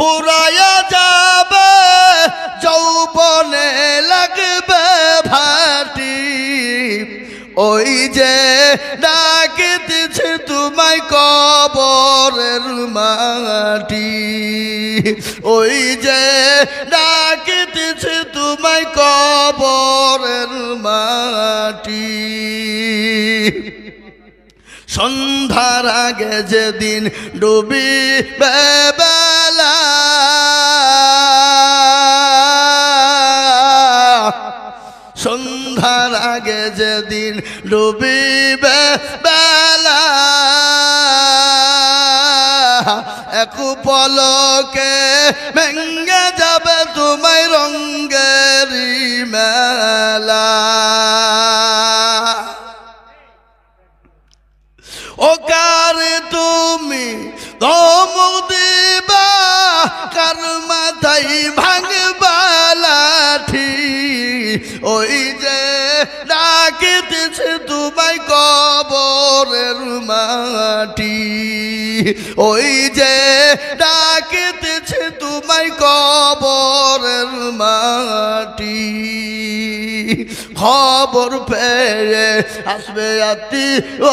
ফুরায়া যাবে, যৌবনে লাগবে ভাটি। ওই যে ডাকিতেছে তোমায় কবরের মাটি। ওই যে ডাকিতেছে তোমায় কবরের মাটি। সন্ধ্যার আগে যেদিন ডুবি বেলা আগে যেদিন ডুবিবে বেলা। এক পলকে ভেঙ্গে যাবে তোমায় রঙ্গেরি মেলা। ও কার তুমি ধমক দিবা, কার মাথায় ডাকিতেছে দুবাই কবরের মাটি। ওই যে ডাকিতেছে দুবাই কবরের মাটি। খবর পেয়ে আসবে আতি ও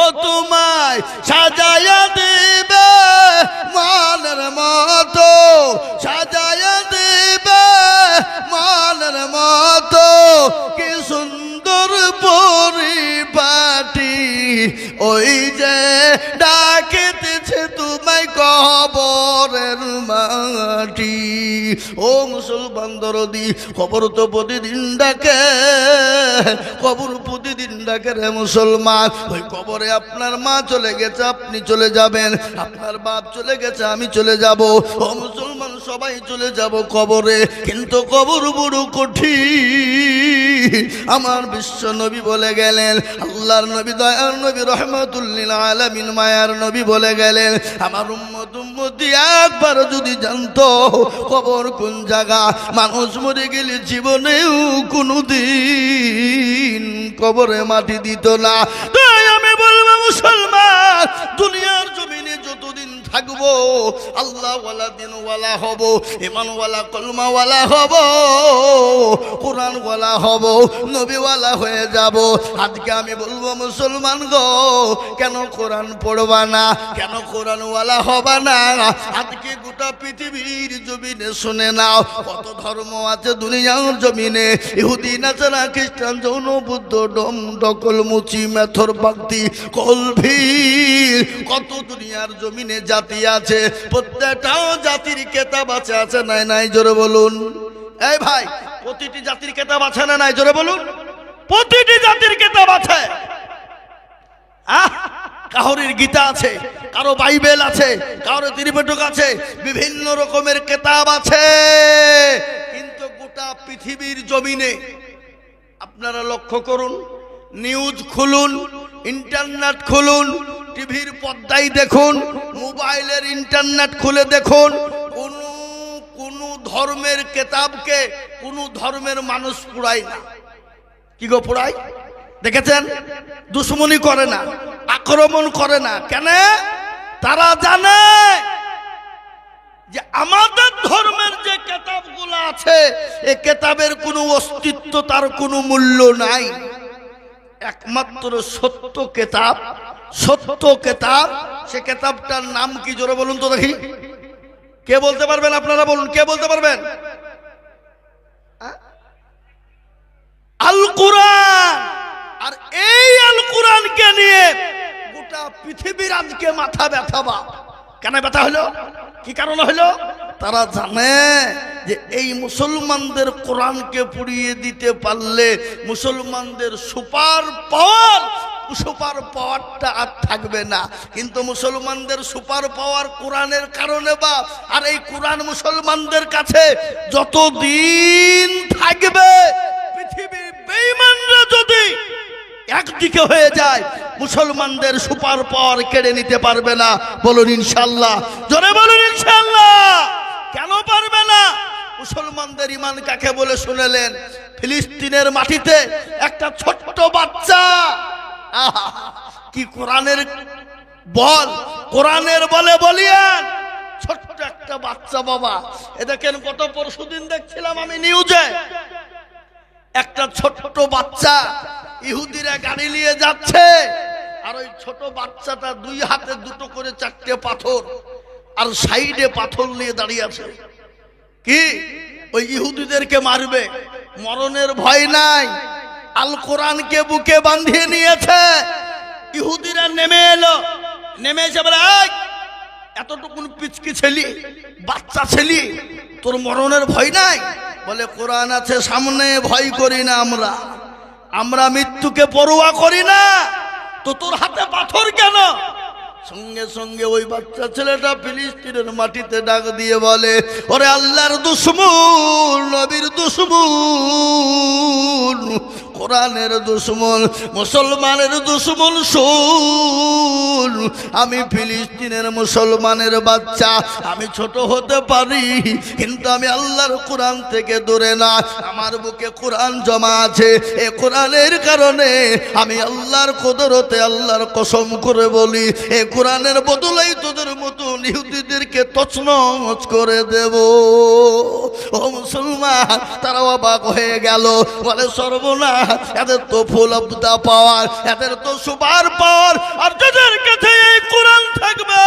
ও তোমায় সাজায়া দেবে মানের মতো সাজায়া দেবে মানের মতো। কি সুন্দর পরিপাটি, ওই যে তোমায় কবরের মাটি। ও মুসলমান দরদি খবর তো প্রতিদিন ডাকে কবর প্রতিদিন ডাকে রে মুসলমান। ওই কবরে আপনার মা চলে গেছে, আপনি চলে যাবেন। আপনার বাপ চলে গেছে, আমি চলে যাব। ও মুসলমান, সবাই চলে যাব কবরে। কিন্তু কবর বড় কঠিন। আমার বিশ্ব নবী বলে গেলেন, আল্লাহর নবী, দয়ার নবী রহমতুল্লিল আলমিন, মায়ার নবী বলে গেলেন, আমার উম্মত উম্মতি একবার যদি জানতো কবর কোন জায়গা, মানুষ মরে গেলে জীবনেও কোনো দিন কবরে মাটি দিত না। তাই আমি বলব, মুসলমান, দুনিয়ার থাকব। আল্লাহ ওয়ালা দিনওয়ালা হব ইমানওয়ালা কলমাওয়ালা হব, কোরআনওয়ালা হব, নবীওয়ালা হয়ে যাব। আজকে আমি বলব, মুসলমান গো, কেন কোরআন পড়বা না? কেন কোরআনওয়ালা হবা না? আজকে গোটা পৃথিবীর জমিনে শুনে নাও, কত ধর্ম আছে দুনিয়ার জমিনে। ইহুদি নাচারা খ্রিস্টান, যৌন, বুদ্ধ, ডম, ডকল, মুচি, মেথর ভক্তি কলভীর কত দুনিয়ার জমিনে জাতি আছে প্রত্যেকটাও জাতির কেতাব আছে আছে নাই নাই, জোরে বলুন। এই ভাই, প্রতিটি জাতির কেতাব আছে না নাই, জোরে বলুন। প্রতিটি জাতির কেতাব আছে। কাহরির গীতা আছে, কারও বাইবেল আছে, কারও ত্রিপেটক আছে, বিভিন্ন রকমের কেতাব আছে। কিন্তু গোটা পৃথিবীর জমিনে আপনারা লক্ষ্য করুন, নিউজ খুলুন, ইন্টারনেট খুলুন টিভির পর্দায় দেখুন, মোবাইলের ইন্টারনেট খুলে দেখুন, কোন কোন ধর্মের কেতাবকে কোন ধর্মের মানুষ পুরায় না। কি গো পুরাই দেখেছেন? দুশ্মনী করে না, আক্রমণ করে না। কেন? তারা জানে যে আমাদের ধর্মের যে কেতাবগুলো আছে, এ কেতাবের কোনো অস্তিত্ব তার কোনো মূল্য নাই। একমাত্র সত্য কেতাব সত্য কেতাব, সে কেতাবটার নাম কি জোরে বলুন তো দেখি। কে বলতে পারবেন আপনারা বলুন, কে বলতে পারবেন? আল কোরআন আর এই আল কোরআনকে নিয়ে গোটা পৃথিবীর আজকে মাথা ব্যথা বা কেন ব্যথা হলো? কি কারণে হলো? তারা জানে যে এই মুসলমানদের কোরআনকে পুড়িয়ে দিতে পারলে মুসলমানদের সুপার পাওয়ার সুপার পাওয়ারটা আর থাকবে না। কিন্তু মুসলমানদের সুপার পাওয়ার কোরআনের কারণে বা, আর এই কোরআন মুসলমানদের কাছে যতদিন থাকবে, পৃথিবীর বেঈমানরা যদি একদিকে হয়ে যায়, মুসলমানদের সুপার পাওয়ার কেড়ে নিতে পারবে না। বলুন ইনশাল্লাহ জোরে বলুন ইনশাল্লাহ কেন পারবে না? মুসলমানদের ইমান কাকে বলে শুনেলেন? ফিলিস্তিনের মাটিতে একটা ছোট্ট বাচ্চা কি কোরআনের বল? কোরআনের বলে বলিয়ান ছোট্ট একটা বাচ্চা বাবা। এ দেখেন গত পরশুদিন দেখছিলাম আমি নিউজে। একটা ছোট্ট বাচ্চা ইহুদিরা গাড়ি নিয়ে যাচ্ছে আর ওই ছোট বাচ্চাটা দুই হাতে দুটো করে চারটে পাথর আর সাইডে পাথর নিয়ে দাঁড়িয়ে আছে। কি? ওই ইহুদিদেরকে মারবে। মরণের ভয় নাই। আল কোরআনকে বুকে বাঁধিয়ে নিয়েছে। ইহুদিরা নেমে এলো। নেমে এসে বলে "এই, এতটুকুন পিচকি ছেলি বাচ্চা ছেলি তোর মরণের ভয় নাই? বলে কোরআন আছে সামনে ভয় করি না আমরা। আমরা মৃত্যুকে পরোয়া করি না। তো তোর হাতে পাথর কেন? সঙ্গে সঙ্গে ওই বাচ্চা ছেলেটা ফিলিস্তিনের মাটিতে ডাক দিয়ে বলে ওরে আল্লাহর দুশ্মন নবীর দুশ্মন কোরআনের দুশ্মন, মুসলমানের দুশ্মন শুন। আমি ফিলিস্তিনের মুসলমানের বাচ্চা, আমি ছোট হতে পারি, কিন্তু আমি আল্লাহর কোরআন থেকে দূরে না। আমার বুকে কোরআন জমা আছে। এ কোরআনের কারণে আমি আল্লাহর কদরতে আল্লাহর কসম করে বলি, এ কোরআনের বদলেই তোদের মতো ইহুদিদেরকে তছনছ করে দেব। ও মুসলমান, তারা অবাক হয়ে গেল, বলে সর্বনা এদের তো ফুল অব দা পাওয়ার, এদের তো সুপার পাওয়ার, আর যাদের কাছে এই কোরআন থাকবে,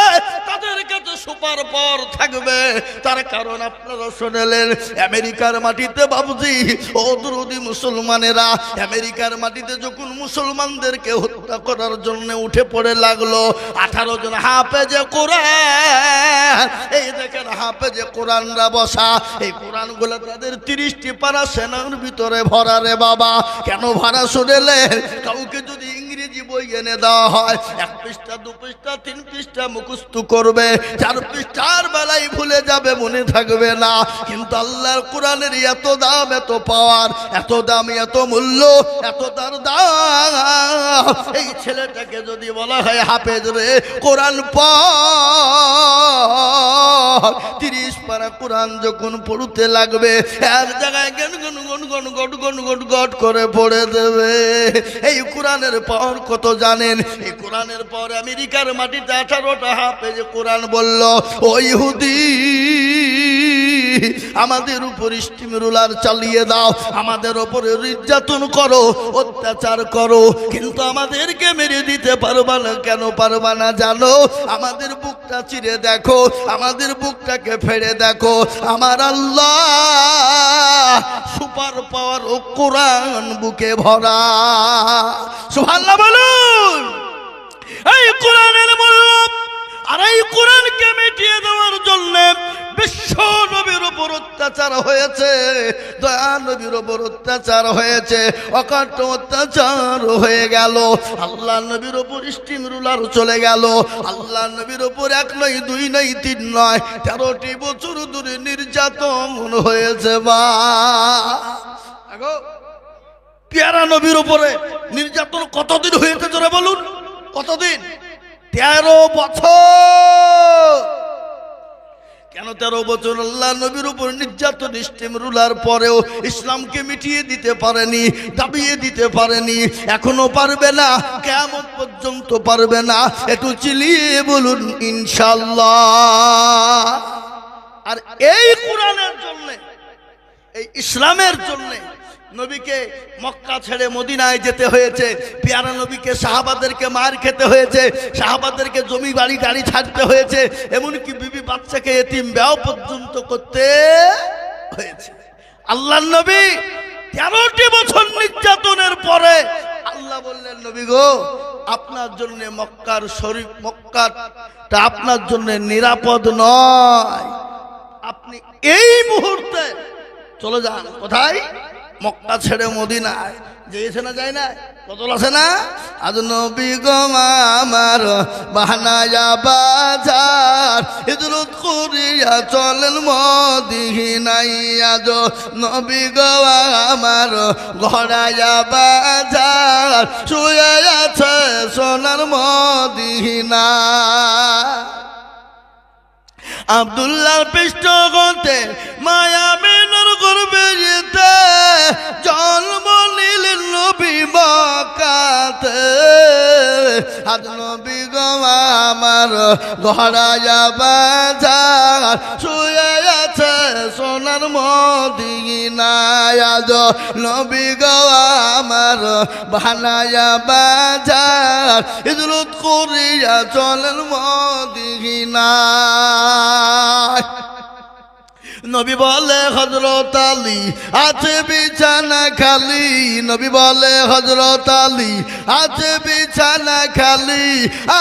তাদের কাছে সুপার পাওয়ার থাকবে। তার কারণ আপনারা শুনেলেন, আমেরিকার মাটিতে বাবুজি, ও দুরুদি মুসলমানেরা আমেরিকার মাটিতে যখন মুসলমানদেরকে হত্যা করার জন্য উঠে পড়ে লাগল, আঠারো জন হাফেজে কোরআন, এই দেখেন হাফেজে কোরআনরা বসা, এই কোরআনগুলো তাদের তিরিশটি পারা সেনার ভিতরে ভরা রে বাবা। কেন ভাড়া শুনেলেন? কাউকে যদি ইংরেজি বই এনে দেওয়া হয়, এক পৃষ্ঠা, দু পৃষ্ঠা, তিন পৃষ্ঠা মুখস্থ করবে, চার পৃষ্ঠার বেলায় ভুলে যাবে মনে থাকবে না। কিন্তু আল্লাহর কোরআনের এত দাম, এত পাওয়ার, এত দাম, এত মূল্য, এত তার দাম। এই ছেলেটাকে যদি বলা হয় হাফেজ রে, কোরআন পর তিরিশ পারা কোরআন যখন পড়তে লাগবে, এক জায়গায় gone gone gone gone, got gone, got got করে পড়ে দেবে। এই কোরআনের পর কত জানেন? এই কোরআনের পর আমেরিকার মাটিতে আঠারোটা হাফেজ কোরআন বলল, ও ইহুদি আমাদের উপর স্টিম রুলার চালিয়ে দাও, আমাদের ওপরে নির্যাতন করো, অত্যাচার করো, কিন্তু আমাদেরকে মেরে দিতে পারবা না, কেন পারবা না জানো? আমাদের বুকটা চিরে দেখো, আমাদের বুকটাকে ফেড়ে দেখো। আমার আল্লাহ সুপার পাওয়ার ও কোরআন বুকে ভরা। সুবহানাল্লাহ বলুন। এই কোরআনের মূল্য, আর এই কোরআনকে অত্যাচার হয়েছে। দয়া নবীর উপর অত্যাচার হয়েছে। অকাট্য অত্যাচার হয়ে গেল। আল্লাহ নবীর ওপর স্টিম রুলার চলে গেল। আল্লাহ নবীর ওপর এক নয়, দুই নয়, তিন নয়, তেরোটি বছর ধরে নির্যাতন হয়েছে বা। পেয়ারা নবীর উপরে নির্যাতন কতদিন হয়েছে জোরে বলুন? কতদিন? তেরো বছর। কেন তেরো বছর আল্লাহ নবীর উপর নির্যাতন, স্টেম রুলার পরেও ইসলামকে মিটিয়ে দিতে পারেনি, দাবিয়ে দিতে পারেনি, এখনও পারবে না কেমন পর্যন্ত পারবে না। একটু চিলিয়ে বলুন ইনশাল্লাহ আর এই কোরআনের জন্যে, এই ইসলামের জন্য নবীকে মক্কা ছেড়ে মদিনায় যেতে হয়েছে। পেয়ারা নবীকে, সাহাবাদেরকে মার খেতে হয়েছে। সাহাবাদেরকে জমি বাড়ি গাড়ি ছাড়তে হয়েছে। এমনকি বিবি বাচ্চাকে এতিম ব্যাও পর্যন্ত করতে হয়েছে। আল্লাহ নবী তেরোটি বছর নির্যাতনের পরে আল্লাহ বললেন, নবী গো, আপনার জন্য মক্কার শরীফ, মক্কাটা আপনার জন্য নিরাপদ নয়। আপনি এই মুহূর্তে চলে যান। কোথায়? মক্কা ছেড়ে মদিনায়। যেয়েছে না যায় না? কতল আছে না? আজ নবী গমা আমার বাহানায়া বাজার। হিজরত করিয়া চলেন মদিহি নাই আজ নবী গমা আমার ঘরায়া বাজার। শুয়ে আছে সোনার মদিনা। আবদুল্লাহ পৃষ্ঠ গতে মায়া মেনর করবে যেতে জন্ম নিলেন নবী বকাতে আজ নবী গো আমার ঘরা বাজার শুয়ে আছে সোনার মদিনায় আজ নবী গো আমার বানায়া বাজার। ইদরুত করিয়া চলেন মদিনায়। নবী বলে হজরত আলী আছে বিছানা খালি। নবী বলে হজরত আলী আছে বিছানা খালি।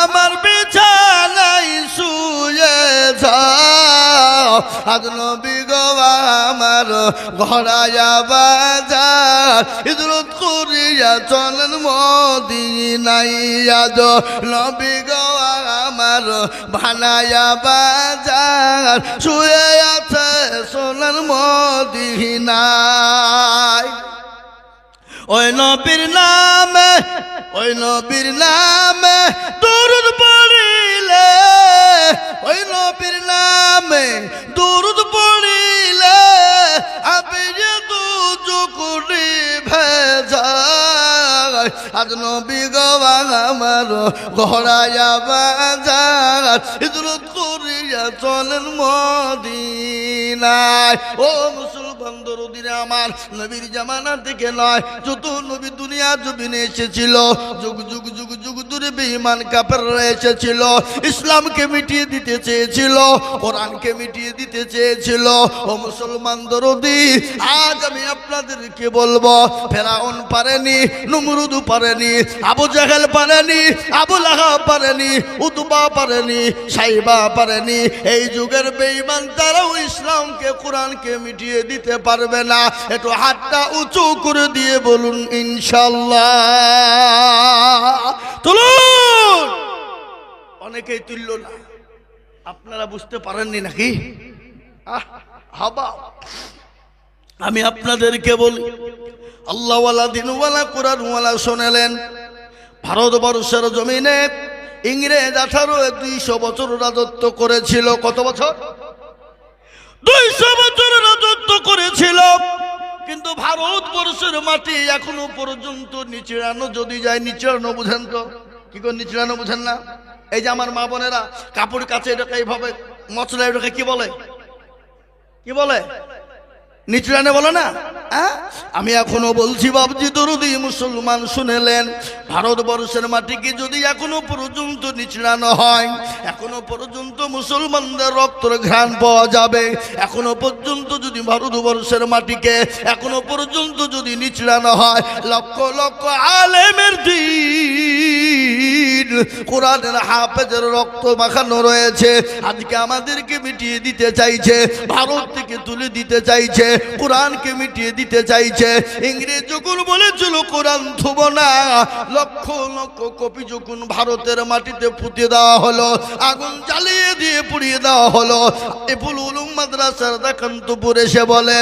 আমার বিছানাই শুয়ে যাও আজ নবী গো আমার ঘরায়া বাজার ইদরত করিয়া চলেন মদিনাই আজ নবী গো আমার ভানায়া বাজার, শুয়ে আছে সোনার মদিনায়। ওই নবীর নামে, ওই নবীর নামে দরুদ পড়িলে ওই নবীর নামে দুরুদ পড়িলে আপনি যে চুকুরি ভেজা আজ নবী গবাং আমার ঘরায়া বাজার ইদরত করিয়া চলেন মদিনায়। ও মুসলমান দরদিনে আমার নবীর জামানা থেকে নয় যত নবী দুনিয়া জমিনে এসেছিল, যুগ যুগ যুগ যুগ ধরে বেঈমান কাপের এসেছিল। ইসলামকে মিটিয়ে দিতে চেয়েছিল, কোরআনকে মিটিয়ে দিতে চেয়েছিল। ও মুসলমান দরদি, আজ আমি আপনাদেরকে বলব, ফেরাউন পারেনি, নমরুদ পারেনি, আবু জাহেল পারেনি, আবু লাহা পারেনি, উতবা পারেনি, সাইবা পারেনি এই যুগের বেঈমান তারাও ইসলামকে, কোরআনকে মিটিয়ে দিতে পারবে না। একটু হাতটা উঁচু করে দিয়ে বলুন ইনশাল্লাহ তুলুন! অনেকেই তুলল না। আপনারা বুঝতে পারেননি নাকি? আমি আপনাদেরকে বলি, আল্লাহওয়ালা, দিনওয়ালা, কোরআনওয়ালা শোনালেন। ভারতবর্ষের জমিনে ইংরেজ আঠারো দুইশো বছর রাজত্ব করেছিল। কত বছর? দুইশো বছর রাজত্ব করেছিল। কিন্তু ভারতবর্ষের মাটি এখনও পর্যন্ত নিচড়ানো, যদি যায় নিচড়ানো, বুঝেন তো? কি করে নিচড়ানো বুঝেন না? এই যে আমার মা বোনেরা কাপড় কাছে এটাকে এইভাবে মশলা এটাকে কি বলে? কি বলে? নিচড়ানে বলো না? হ্যাঁ? আমি এখনও বলছি বাবজি দরুদি মুসলমান, শুনেলেন। ভারতবর্ষের মাটিকে যদি এখনও পর্যন্ত নিচড়ানো হয়, এখনও পর্যন্ত মুসলমানদের রক্তর ঘ্রাণ পাওয়া যাবে। এখনও পর্যন্ত যদি ভারতবর্ষের মাটিকে এখনও পর্যন্ত যদি নিচড়ানো হয়, লক্ষ লক্ষ আলেমের দিন কোরআনের হাফেজের রক্ত মাখানো রয়েছে। আজকে আমাদেরকে মিটিয়ে দিতে চাইছে, ভারত থেকে তুলে দিতে চাইছে, কোরআনকে মিটিয়ে দিতে চাইছে। ইংরেজ যখন বলেছিল, কোরআন থুব না লক্ষ লক্ষ কপি যখন ভারতের মাটিতে পুঁতে দেওয়া হলো, আগুন জ্বালিয়ে দিয়ে পুড়িয়ে দেওয়া হলো এপুল উলুম মাদ্রাসার দেখান্তপুর এসে বলে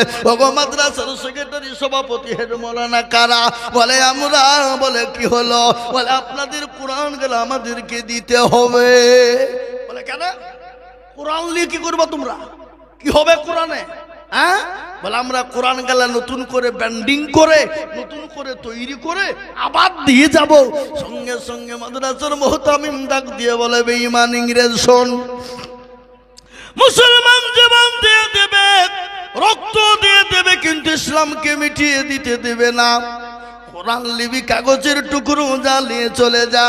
মাদ্রাসার সেক্রেটারি সভাপতি হেড মৌলানা কারা? বলে, আমরা। বলে, কি হলো? বলে, আপনাদের কোরআন গেলে আমাদেরকে দিতে হবে। বলে, কেন? কোরআন নিয়ে কি করবা তোমরা? কি হবে কোরআনে? হ্যাঁ? বলে, আমরা কোরআন গালা নতুন করে ব্যান্ডিং করে, নতুন করে তৈরি করে আবার দিয়ে যাব। সঙ্গে সঙ্গে মাদ্রাসার মহতামিম ডাক দিয়ে বলে, বেঈমান ইংরেজ, শোন। মুসলমান জীবন দিয়ে দেবে, রক্ত দিয়ে দেবে, কিন্তু ইসলামকে মিটিয়ে দিতে দেবে না। কোরআন লিবি কাগজের টুকরো জ্বালিয়ে চলে যা।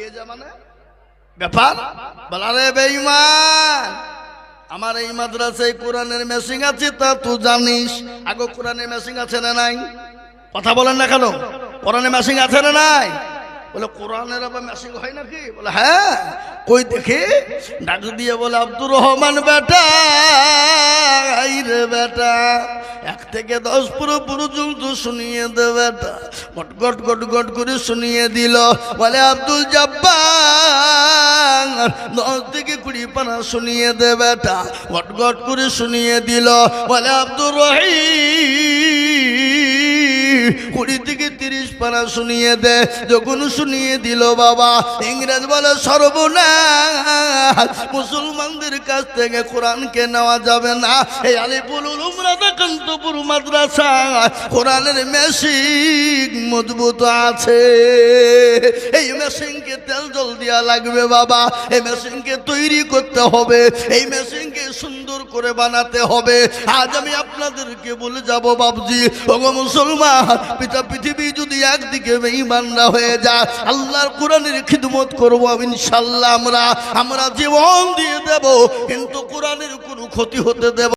নিয়ে যা মানে ব্যাপার বলারে বেঈমান, আমার এই মাদ্রাসায় কোরআনের মেশিং আছে, তা তুই জানিস। আগে কোরআনের মেশিং আছে না নাই? কথা বলেন না কেন? কোরআনের মেশিং আছে না নাই? বলে, কোরআনের আবার মেশিং হয় নাকি? বলে হ্যাঁ কই দেখে? ডাক দিয়ে বলে, আব্দুর রহমান বেটা রে বেটা, এক থেকে দশ পুরো পর্যন্ত শুনিয়ে দে বেটা। গট গট গট গট করে শুনিয়ে দিল। বলে, আব্দুল জব্বার দশ থেকে কুড়ি পানা শুনিয়ে দে বেটা। গট গট করে শুনিয়ে দিল। বলে, আব্দুর রহিম কুড়ি থেকে তিরিশ পানা শুনিয়ে দে, যখন শুনিয়ে দিল বাবা, ইংরেজ বলে, সর্বনাশ, মুসলমানদের কাছ থেকে কোরআনকে নেওয়া যাবে না। এই আলিপুর উমরাদা কান্তপুর মাদ্রাসা কোরআনের মেশিন মজবুত আছে। এই মেশিনকে তেল জল দেওয়া লাগবে বাবা, এই মেশিনকে তৈরি করতে হবে, এই মেশিনকে সুন্দর করে বানাতে হবে। আজ আমি আপনাদেরকে বলে যাব বাবজি ওগো মুসলমান পিতা পৃথিবী যদি একদিকে বেঈমানরা হয়ে যায়, আল্লাহর কোরআনের খিদমত করব ইনশাল্লাহ আমরা আমরা জীবন দিয়ে দেব, কিন্তু কোরআনের কোনো ক্ষতি হতে দেব